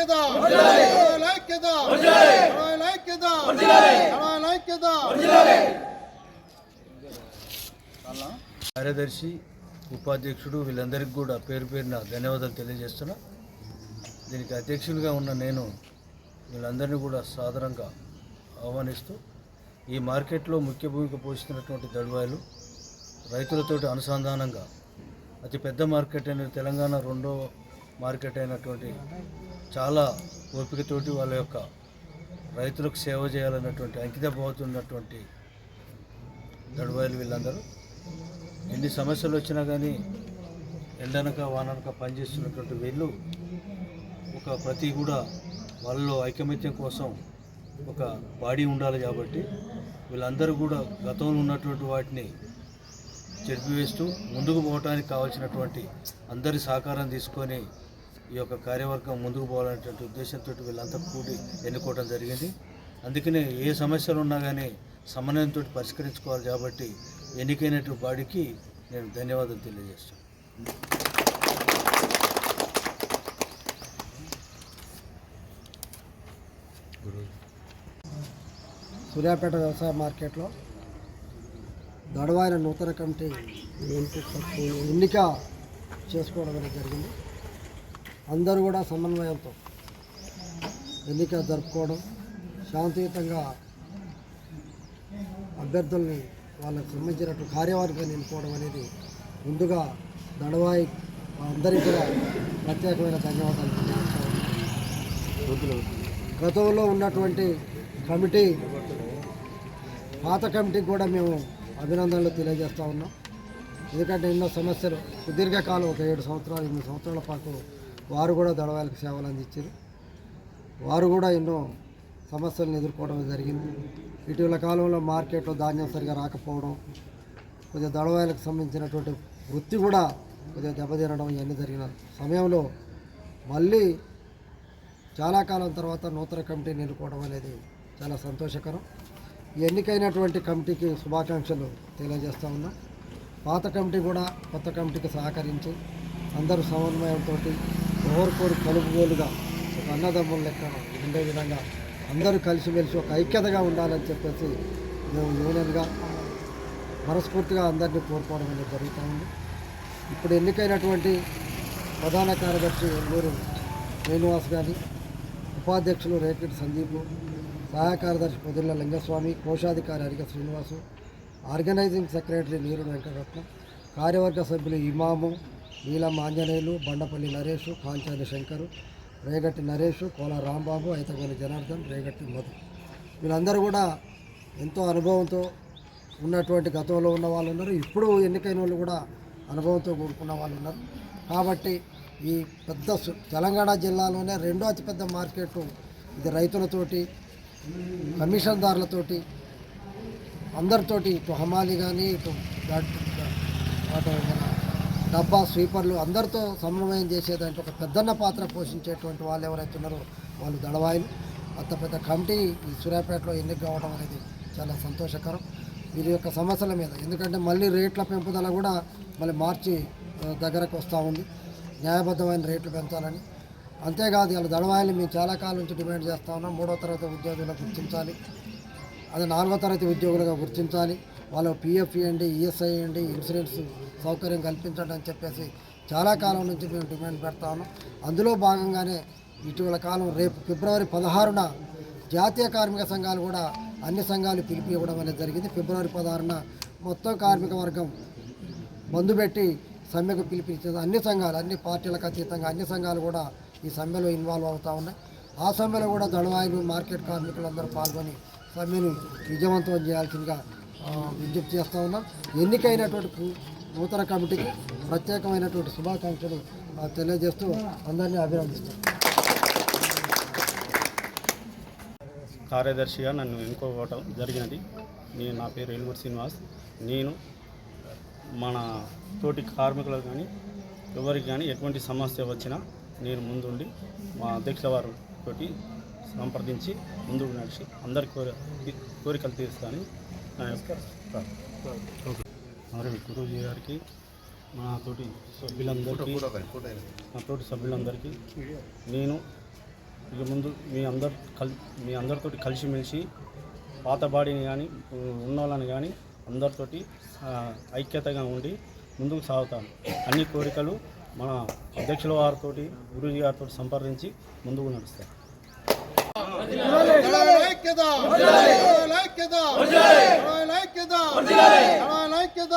ఐక్యత ఐక్యత ఐక్యత ఐక్యత కార్యదర్శి ఉపాధ్యక్షుడు వీళ్ళందరికీ కూడా పేరు పేరున ధన్యవాదాలు తెలియజేస్తున్నా. దీనికి అధ్యక్షులుగా ఉన్న నేను వీళ్ళందరినీ కూడా సాధారణంగా ఆహ్వానిస్తూ ఈ మార్కెట్లో ముఖ్య భూమిక పోషిస్తున్నటువంటి దడువాయిలు రైతులతోటి అనుసంధానంగా అతి పెద్ద మార్కెట్ అయిన తెలంగాణ రెండో మార్కెట్ అయినటువంటి చాలా ఓపికతోటి వాళ్ళ యొక్క రైతులకు సేవ చేయాలన్నటువంటి అంకిత ఉన్నటువంటి దడువాయిలు వీళ్ళందరూ. ఎన్ని సమస్యలు వచ్చినా కానీ ఎండనక వాననక పనిచేస్తున్నటువంటి వీళ్ళు ఒక ప్రతి కూడా వాళ్ళలో ఐకమత్యం కోసం ఒక బాడీ ఉండాలి కాబట్టి వీళ్ళందరూ కూడా గతంలో ఉన్నటువంటి వాటిని చెరిపివేస్తూ ముందుకు పోవటానికి కావాల్సినటువంటి అందరి సహకారం తీసుకొని ఈ యొక్క కార్యవర్గం ముందుకు పోవాలనేటువంటి ఉద్దేశంతో వీళ్ళంతా కూడి ఎన్నుకోవడం జరిగింది. అందుకనే ఏ సమస్యలు ఉన్నా కానీ సమన్వయంతో పరిష్కరించుకోవాలి కాబట్టి ఎన్నికైనటువంటి బాడీకి నేను ధన్యవాదాలు తెలియజేస్తాను సూర్యాపేట వ్యవసాయ మార్కెట్లో దడవాయిన నూతన కమిటీ ఎన్నిక చేసుకోవడం అనేది జరిగింది. అందరూ కూడా సమన్వయంతో ఎన్నిక జరుపుకోవడం శాంతియుతంగా అభ్యర్థుల్ని వాళ్ళకు సంబంధించినట్టు కార్యవర్గం ఎన్నుకోవడం అనేది ముందుగా దడవాయి అందరికీ కూడా ప్రత్యేకమైన ధన్యవాదాలు గతంలో ఉన్నటువంటి కమిటీ పాత కమిటీకి కూడా మేము అభినందనలు తెలియజేస్తూ ఉన్నాం. ఎందుకంటే ఎన్నో సమస్యలు సుదీర్ఘకాలం ఒక ఏడు సంవత్సరాలు ఎనిమిది సంవత్సరాల పాటు వారు కూడా దళవాళ్ళకి సేవలు అందించారు. వారు కూడా ఎన్నో సమస్యలను ఎదుర్కోవడం జరిగింది. ఇటీవల కాలంలో మార్కెట్లో ధాన్యం సరిగా రాకపోవడం కొద్దిగా దళవాళ్ళకి సంబంధించినటువంటి వృత్తి కూడా కొద్దిగా దెబ్బతినడం ఇవన్నీ జరిగిన సమయంలో మళ్ళీ చాలా కాలం తర్వాత నూతన కమిటీని నిలుపుకోవడం అనేది చాలా సంతోషకరం. ఈ ఎన్నికైనటువంటి కమిటీకి శుభాకాంక్షలు తెలియజేస్తూ ఉన్నాం. పాత కమిటీ కూడా కొత్త కమిటీకి సహకరించి అందరూ సమన్వయంతో నోరుకోరు కలుపుగోలుగా ఒక అన్నదమ్ముల లెక్క ఉండే విధంగా అందరూ కలిసిమెలిసి ఒక ఐక్యతగా ఉండాలని చెప్పేసి మేము యూనియన్గా మనస్ఫూర్తిగా అందరినీ కోరుకోవడం అనేది జరుగుతూ ఉంది. ఇప్పుడు ఎన్నికైనటువంటి ప్రధాన కార్యదర్శి ఎల్లూరు శ్రీనివాస్ గారి ఉపాధ్యక్షులు రేకెట్ సందీపు సహాయ కార్యదర్శి పొదిల్ల లింగస్వామి కోశాధికారి అరిక శ్రీనివాసు ఆర్గనైజింగ్ సెక్రటరీ నీరు వెంకటరత్నం కార్యవర్గ సభ్యులు ఇమాము నీలం ఆంజనేయులు బండపల్లి నరేష్ కాంచాని శంకరు రేగట్టి నరేష్ కోల రాంబాబు అయితగోని జనార్దన్ రేగట్టి మధు. వీళ్ళందరూ కూడా ఎంతో అనుభవంతో ఉన్నటువంటి గతంలో ఉన్న వాళ్ళు ఉన్నారు. ఇప్పుడు ఎన్నికైన వాళ్ళు కూడా అనుభవంతో కూడుకున్న వాళ్ళు ఉన్నారు. కాబట్టి ఈ పెద్ద సు- తెలంగాణ జిల్లాలోనే రెండో అతిపెద్ద మార్కెట్ ఇది రైతులతోటి కమిషన్దారులతోటి అందరితోటి ఇటు హమాలి కానీ ఇటు అటు మన డబ్బా స్వీపర్లు అందరితో సమన్వయం చేసేదాంట్లో ఒక పెద్దన్న పాత్ర పోషించేటువంటి వాళ్ళు ఎవరైతే ఉన్నారో వాళ్ళు దళవాయిలు. అంత పెద్ద కమిటీ ఈ సూర్యాపేటలో ఎన్నిక కావడం అనేది చాలా సంతోషకరం. వీరి యొక్క సమస్యల మీద ఎందుకంటే మళ్ళీ రేట్ల పెంపుదల కూడా మళ్ళీ మార్చి దగ్గరకు వస్తూ ఉంది. న్యాయబద్ధమైన రేట్లు పెంచాలని. అంతేకాదు ఇలా దళవాయిలు మేము చాలా కాలం నుంచి డిమాండ్ చేస్తా ఉన్నాం. మూడో తరగతి ఉద్యోగులకు గుర్తించాలి. అది నాలుగో తరగతి ఉద్యోగులుగా గుర్తించాలి. వాళ్ళు పిఎఫ్ ఇవ్వండి ఈఎస్ఐ ఇవ్వండి ఇన్సూరెన్స్ సౌకర్యం కల్పించండి అని చెప్పేసి చాలా కాలం నుంచి మేము డిమాండ్ పెడతా అందులో భాగంగానే ఇటీవల కాలం రేపు ఫిబ్రవరి పదహారున జాతీయ కార్మిక సంఘాలు కూడా అన్ని సంఘాలు పిలిపి ఇవ్వడం అనేది జరిగింది. ఫిబ్రవరి పదహారున మొత్తం కార్మిక వర్గం బంధు పెట్టి సమ్మెకు పిలిపించేది అన్ని సంఘాలు అన్ని పార్టీలకు అతీతంగా అన్ని సంఘాలు కూడా ఈ సమ్మెలో ఇన్వాల్వ్ అవుతూ ఉన్నాయి. ఆ సమ్మెలో కూడా దళవాయిలు మార్కెట్ కార్మికులందరూ పాల్గొని సమ్మెను విజయవంతం చేయాల్సిందిగా విజ్ఞప్తి చేస్తూ ఉన్నాం. ఎన్నికైనటువంటి నూతన కమిటీకి ప్రత్యేకమైనటువంటి శుభాకాంక్షలు తెలియజేస్తూ అందరినీ అభినందిస్తాం. కార్యదర్శిగా నన్ను ఎన్నుకోవటం జరిగినది. నేను నా పేరు ఎలుగురు శ్రీనివాస్. నేను మన తోటి కార్మికులకు కానీ ఎవరికి కానీ ఎటువంటి సమస్య వచ్చినా నేను ముందుండి మా అధ్యక్షుల వారు తోటి సంప్రదించి ముందుకు నడిచి అందరి కోరి కోరికలు తీరుస్తాను. మరి గురుజీ గారికి మా తోటి సభ్యులందరికీ మా తోటి సభ్యులందరికీ నేను ఇక ముందు మీ అందరు కల్ మీ అందరితోటి కలిసిమెలిసి పాత బాడీని కానీ ఉన్న వాళ్ళని కానీ అందరితోటి ఐక్యతగా ఉండి ముందుకు సాగుతాను. అన్ని కోరికలు మన అధ్యక్షుల వారితో గురుజీ గారితో సంప్రదించి ముందుకు నడుస్తాను. ఐక్యత ఐక్యత ఐక్యత ఐక్యత